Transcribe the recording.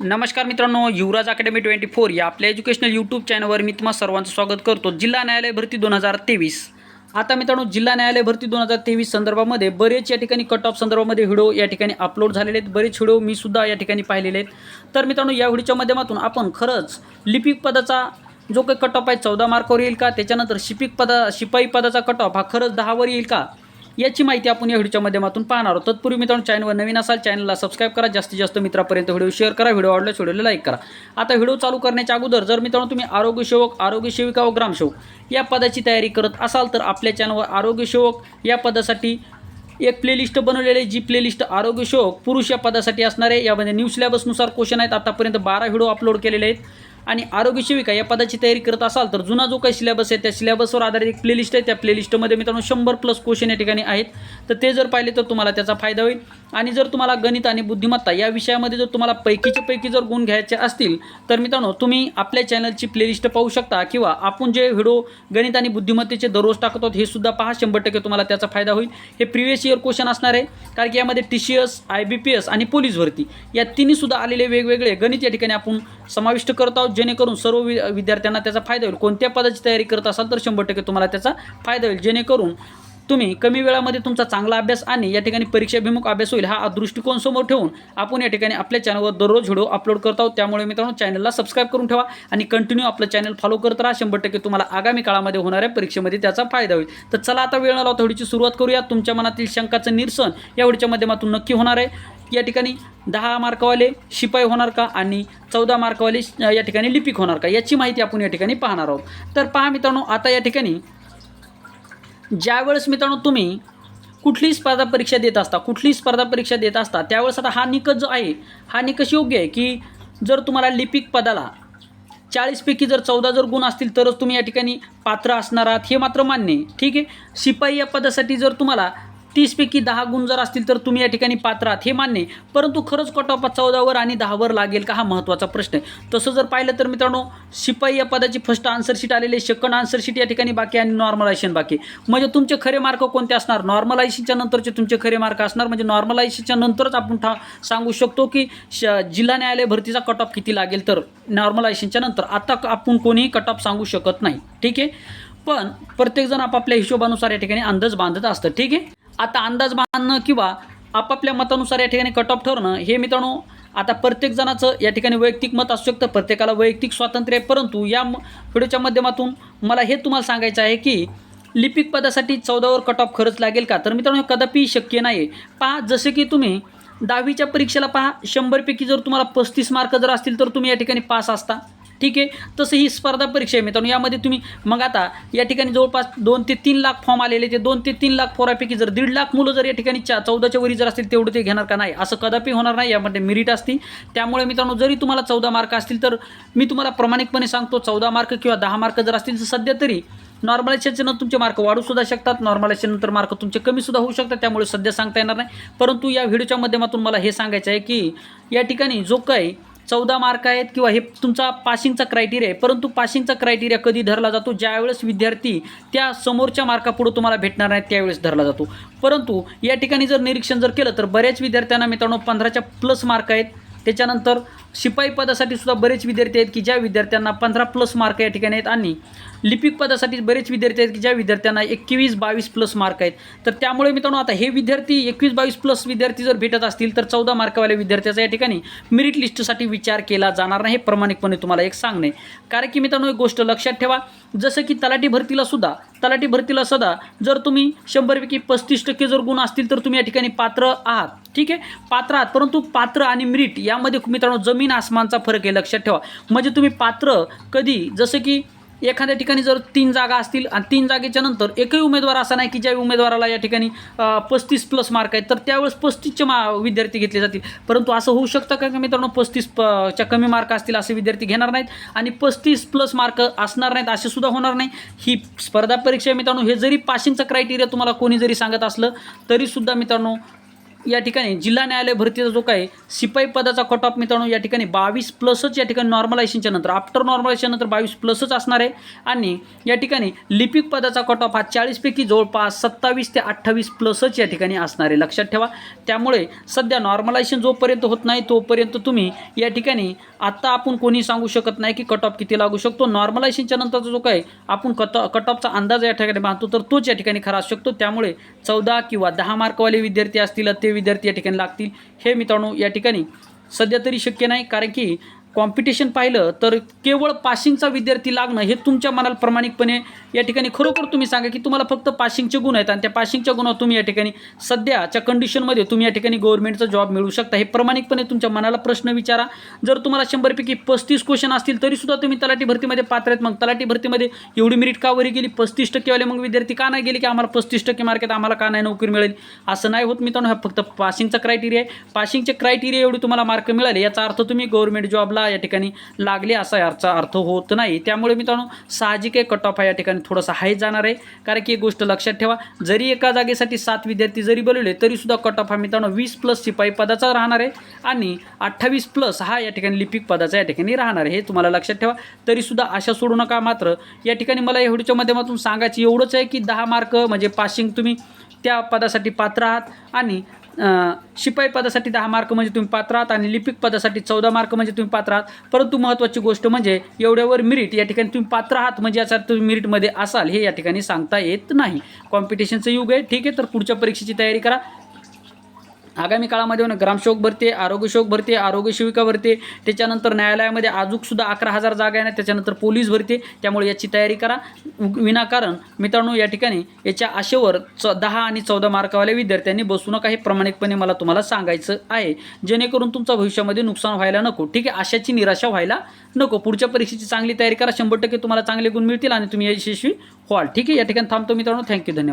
नमस्कार मित्रांनो युवराज academy twenty four या आपल्या एज्युकेशनल यूट्यूब चॅनलवर मी तुम्हाला सर्वांचं स्वागत करतो. जिल्हा न्यायालय भरती दोन हजार तेवीस. आता मित्रांनो जिल्हा न्यायालय भरती दोन हजार तेवीस संदर्भामध्ये बरेच या ठिकाणी कट ऑफ संदर्भामध्ये व्हिडिओ या ठिकाणी अपलोड झालेले आहेत. बरेच व्हिडिओ मी सुद्धा या ठिकाणी पाहिलेले आहेत. तर मित्रांनो या व्हिडिओच्या माध्यमातून आपण खरंच लिपिक पदाचा जो काही कट ऑफ आहे चौदा मार्कावर येईल का? त्याच्यानंतर शिपिक पदा शिपाई पदाचा कट ऑफ हा खरंच दहावर येईल का? याची माहिती आपण या व्हिडिओच्या माध्यमातून पाहणार आहोत. तत्पूर्वी मित्रांनो चॅनलवर नवीन असाल चॅनलला सबस्क्राईब करा. जास्तीत जास्त मित्रापर्यंत व्हिडिओ शेअर करा. व्हिडिओ आवडल्यास व्हिडिओला लाईक करा. आता व्हिडिओ चालू करण्याच्या अगोदर जर मित्रांनो तुम्ही आरोग्य सेवक आरोग्य सेविका व ग्रामसेवक या पदाची तयारी करत असाल तर आपल्या चॅनलवर आरोग्य सेवक या पदासाठी एक प्लेलिस्ट बनवलेली आहे. जी प्लेलिस्ट आरोग्यसेवक पुरुष या पदासाठी असणार आहे. यामध्ये न्यू सिलेबसनुसार क्वेश्चन आहेत. आतापर्यंत बारा व्हिडिओ अपलोड केलेले आहेत. आणि आरोग्य सेविका या पदाची तयारी करत असाल तर जुना जो काही सिलेबस आहे त्या सिलेबसवर आधारित एक प्लेलिस्ट आहे. त्या प्लेलिस्टमध्ये मित्रांनो शंभर प्लस क्वेश्चन या ठिकाणी आहेत. तर ते जर पाहिले तर तुम्हाला त्याचा फायदा होईल. आणि जर तुम्हाला गणित आणि बुद्धिमत्ता या विषयामध्ये जर तुम्हाला पैकीच्या पैकी जर गुण घ्यायचे असतील तर मित्रांनो तुम्ही आपल्या चॅनलची प्लेलिस्ट पाहू शकता किंवा आपण जे व्हिडिओ गणित आणि बुद्धिमत्तेचे दररोज टाकतो हे सुद्धा पहा. शंभर टक्के तुम्हाला त्याचा फायदा होईल. हे प्रिव्हियस इयर क्वेश्चन असणार आहे कारण की यामध्ये T C S I B P S आणि पोलीस भरती या तिन्ही सुद्धा आलेले वेगवेगळे गणित या ठिकाणी आपण समाविष्ट करत आहोत. जेणेकरून सर्व वि विद्यार्थ्यांना त्याचा फायदा होईल. कोणत्या पदाची तयारी करत असाल तर शंभर टक्के तुम्हाला त्याचा फायदा होईल. जेणेकरून तुम्ही कमी वेळामध्ये तुमचा चांगला अभ्यास आणि या ठिकाणी परीक्षाभिमुख अभ्यास होईल हा दृष्टिकोन समोर ठेवून आपण या ठिकाणी आपल्या चॅनलवर दररोज व्हिडिओ अपलोड करत आहोत. त्यामुळे मित्रांनो चॅनलला सबस्क्राईब करून ठेवा आणि कंटिन्यू आपलं चॅनल फॉलो करत राहा. शंभर टक्के तुम्हाला आगामी काळामध्ये होणाऱ्या परीक्षेमध्ये त्याचा फायदा होईल. तर चला आता वेळ न लावता सुरुवात करूया. तुमच्या मनातील शंकाचं निरसन या व्हिडिओच्या माध्यमातून नक्की होणार आहे. या ठिकाणी दहा मार्कवाले शिपाई होणार का आणि चौदा मार्कवाले या ठिकाणी लिपिक होणार का याची माहिती आपण या ठिकाणी पाहणार आहोत. तर पहा मित्रांनो आता या ठिकाणी ज्यावेळेस मित्रांनो तुम्ही कुठलीही स्पर्धा परीक्षा देत असता कुठलीही स्पर्धा परीक्षा देत असता त्यावेळेस आता हा निकष जो आहे हा निकष योग्य आहे की जर तुम्हाला लिपिक पदाला चाळीसपैकी जर चौदा जर गुण असतील तरच तुम्ही या ठिकाणी पात्र असणार आहात हे मात्र मान्य आहे. ठीक आहे? शिपाई या पदासाठी जर तुम्हाला तीसपैकी दहा गुण जर असतील तर तुम्ही या ठिकाणी पात्र आहात. हे मान्य परंतु खरंच कट ऑफ चौदावर आणि दहावर लागेल का हा महत्त्वाचा प्रश्न आहे. तसं जर पाहिलं तर मित्रांनो शिपाई या पदाची फर्स्ट आन्सर शीट आलेली आहे. सेकंड आन्सर शीट या ठिकाणी बाकी आणि नॉर्मलायझेशन बाकी म्हणजे तुमचे खरे मार्क कोणते असणार? नॉर्मलायझेशनच्या नंतरचे तुमचे खरे मार्क असणार. म्हणजे नॉर्मलायझेशनच्या नंतरच आपण ठा सांगू शकतो की श जिल्हा न्यायालय भरतीचा कट ऑफ किती लागेल तर नॉर्मलायझेशनच्या नंतर. आता आपण कोणीही कट ऑफ सांगू शकत नाही. ठीक आहे? पण प्रत्येकजण आपापल्या हिशोबानुसार या ठिकाणी अंदाज बांधत असतं. ठीक आहे? आता अंदाज बांधणं किंवा आपापल्या मतानुसार या ठिकाणी कट ऑफ ठरवणं हे मित्रांनो आता प्रत्येक जणाचं या ठिकाणी वैयक्तिक मत असू शकतं प्रत्येकाला वैयक्तिक स्वातंत्र्य आहे. परंतु या व्हिडिओच्या माध्यमातून मला हे तुम्हाला सांगायचं आहे की लिपिक पदासाठी चौदावर कट ऑफ खरंच लागेल का? तर मित्रांनो हे कदापि शक्य नाही आहे पहा जसे की तुम्ही दहावीच्या परीक्षेला पहा शंभरपैकी जर तुम्हाला पस्तीस मार्क जर असतील तर तुम्ही या ठिकाणी पास असता. ठीक आहे तसं ही स्पर्धा परीक्षा आहे मित्रांनो. यामध्ये तुम्ही मग आता या ठिकाणी जवळपास दोन ते तीन लाख फॉर्म आलेले ते दोन ते तीन लाख फॉर्मापैकी जर दीड लाख मुलं जर या ठिकाणी चा चौदाच्या वरी जर असतील तेवढं ते घेणार का नाही? असं कदापि होणार नाही. यामध्ये मिरिट असते. त्यामुळे मित्रांनो जरी तुम्हाला चौदा मार्क असतील तर मी तुम्हाला प्रामाणिकपणे सांगतो चौदा मार्क किंवा दहा मार्क जर असतील तर सध्या तरी नॉर्मलायझेशननं तुमचे मार्क वाढूसुद्धा शकतात. नॉर्मलायझेशननंतर मार्क तुमचे कमीसुद्धा होऊ शकतात. त्यामुळे सध्या सांगता येणार नाही. परंतु या व्हिडिओच्या माध्यमातून मला हे सांगायचं आहे की या ठिकाणी जो काही चौदा मार्क आहेत किंवा हे तुमचा पासिंगचा क्रायटेरिया आहे. परंतु पासिंगचा क्रायटेरिया कधी धरला जातो? ज्यावेळेस विद्यार्थी त्या समोरच्या मार्कापुढं तुम्हाला भेटणार नाहीत त्यावेळेस धरला जातो. परंतु या ठिकाणी जर निरीक्षण जर केलं तर बऱ्याच विद्यार्थ्यांना मित्रांनो पंधराच्या प्लस मार्क आहेत. त्याच्यानंतर शिपाई पदासाठी सुद्धा बरेच विद्यार्थी आहेत की ज्या विद्यार्थ्यांना पंधरा प्लस मार्क या ठिकाणी आहेत आणि लिपिक पदासाठी बरेच विद्यार्थी आहेत की ज्या विद्यार्थ्यांना एकवीस बावीस प्लस मार्क आहेत. तर त्यामुळे मित्रांनो आता हे विद्यार्थी एकवीस बावीस प्लस विद्यार्थी जर भेटत असतील तर चौदा मार्कवाल्या विद्यार्थ्याचा या ठिकाणी मेरिट लिस्टसाठी विचार केला जाणार नाही. हे प्रामाणिकपणे तुम्हाला एक सांगणे. कारण की मित्रांनो एक गोष्ट लक्षात ठेवा. जसं की तलाठी भरतीला सुद्धा तलाठी भरतीला सुद्धा जर तुम्ही शंभरपैकी पस्तीस टक्के जर गुण असतील तर तुम्ही या ठिकाणी पात्र आहात. ठीक आहे? पात्र आहात परंतु पात्र आणि मेरिट यामध्ये मित्रांनो जमीन आसमानचा फरक आहे लक्षात ठेवा. म्हणजे तुम्ही पात्र कधी जसं की एखाद्या ठिकाणी जर तीन जागा असतील आणि तीन जागेच्या नंतर एकही उमेदवार असा नाही की ज्या उमेदवाराला या ठिकाणी पस्तीस प्लस मार्क आहेत तर त्यावेळेस पस्तीसचे मा विद्यार्थी घेतले जातील. परंतु असं होऊ शकतं का मित्रांनो पस्तीस प च्या कमी मार्क असतील असे विद्यार्थी घेणार नाहीत आणि पस्तीस प्लस मार्क असणार नाहीत असे सुद्धा होणार नाही? ही स्पर्धा परीक्षा मित्रांनो हे जरी पासिंगचं क्रायटेरिया तुम्हाला कोणी जरी सांगत असलं तरीसुद्धा मित्रांनो या ठिकाणी जिल्हा न्यायालय भरतीचा जो काय शिपाई पदाचा कट ऑफ मित्रांनो या ठिकाणी बावीस प्लसच या ठिकाणी नॉर्मलायझेशनच्या नंतर आफ्टर नॉर्मलायझेशन नंतर बावीस प्लसच असणार आहे. आणि या ठिकाणी लिपिक पदाचा कट ऑफ हा चाळीसपैकी जवळपास सत्तावीस ते अठ्ठावीस प्लसच या ठिकाणी असणार आहे. लक्षात ठेवा. त्यामुळे सध्या नॉर्मलायझेशन जोपर्यंत होत नाही तोपर्यंत तुम्ही या ठिकाणी आत्ता आपण कोणी सांगू शकत नाही की कट ऑफ किती लागू शकतो. नॉर्मलायझेशनच्या नंतरचा जो काय आपण कट कट ऑफचा अंदाज या ठिकाणी बांधतो तर तोच या ठिकाणी खरा असू शकतो. त्यामुळे चौदा किंवा दहा मार्कवाले विद्यार्थी असतील ते विद्यार्थी या ठिकाणी लागतील. हे मित्रांनो या ठिकाणी सध्या तरी शक्य नाही कारण की कॉम्पिटिशन पाहिलं तर केवळ पासिंगचा विद्यार्थी लागणं हे तुमच्या मनाला प्रामाणिकपणे या ठिकाणी खरोखर तुम्ही सांगा की तुम्हाला फक्त पासिंगचे गुण आहेत आणि त्या पासिंगच्या गुणावर तुम्ही या ठिकाणी सध्याच्या कंडिशनमध्ये तुम्ही या ठिकाणी गव्हर्नमेंटचा जॉब मिळू शकता. हे प्रामाणिकपणे तुमच्या मनाला प्रश्न विचारा. जर तुम्हाला शंभरपैकी पस्तीस क्वेश्चन असतील तरीसुद्धा तुम्ही तलाठी भरतीमध्ये पात्र आहेत. मग तलाठी भरतीमध्ये एवढी मेरिट का वरी गेली? पस्तीस टक्केवाले मग विद्यार्थी का नाही गेले की आम्हाला पस्तीस टक्के मार्क आहेत आम्हाला का नाही नोकरी मिळेल? असं नाही होत मित्रांनो. हा फक्त पासिंगचा क्रायटेरिया आहे. पासिंगचे क्रायटेरिया एवढी तुम्हाला मार्क मिळाले. याचा अर्थ तुम्ही गव्हर्नमेंट जॉबला या ठिकाणी लागले असा याचा अर्थ होत नाही. त्यामुळे मित्रांनो साहजिक आहे कट ऑफ हा या ठिकाणी थोडासा हाय जाणार आहे. कारण की एक गोष्ट लक्षात ठेवा जरी एका जागेसाठी सात विद्यार्थी जरी बोलवले तरीसुद्धा कट ऑफ हा मित्रांनो वीस प्लस शिपाई पदाचा राहणार आहे. आणि अठ्ठावीस प्लस हा या ठिकाणी लिपिक पदाचा या ठिकाणी राहणार आहे. हे तुम्हाला लक्षात ठेवा. तरीसुद्धा आशा सोडू नका मात्र या ठिकाणी मला एवढीच्या माध्यमातून सांगायचं एवढंच आहे की दहा मार्क म्हणजे पासिंग तुम्ही त्या पदासाठी पात्र आहात. आणि शिपाई पदासाठी दहा मार्क म्हणजे तुम्ही पात्र आहात आणि लिपिक पदासाठी चौदा मार्क म्हणजे तुम्ही पात्र आहात परंतु महत्त्वाची गोष्ट म्हणजे एवढ्यावर मिरिट या ठिकाणी तुम्ही पात्र आहात म्हणजे याचा तुम्ही मिरिटमध्ये असाल हे या ठिकाणी सांगता येत नाही. कॉम्पिटिशनचं युग आहे ठीक आहे तर पुढच्या परीक्षेची तयारी करा. आगामी काळामध्ये ग्रामसेवक भरते आरोग्यसेवक भरते आरोग्य सेविका भरते त्याच्यानंतर न्यायालयामध्ये अजूकसुद्धा अकरा हजार जागा आहे ना त्याच्यानंतर पोलीस भरते त्यामुळे याची तयारी करा. विनाकारण मित्रांनो या ठिकाणी याच्या आशेवर च दहा आणि चौदा मार्कावाल्या विद्यार्थ्यांनी बसू नका हे प्रामाणिकपणे मला तुम्हाला सांगायचं आहे. जेणेकरून तुमचा भविष्यामध्ये नुकसान व्हायला नको. ठीक आहे आशाची निराशा व्हायला नको. पुढच्या परीक्षेची चांगली तयारी करा. शंभर टक्के तुम्हाला चांगले गुण मिळतील आणि तुम्ही यशस्वी व्हाल. ठीक आहे या ठिकाणी थांबतो मित्रांनो. थँक्यू धन्यवाद.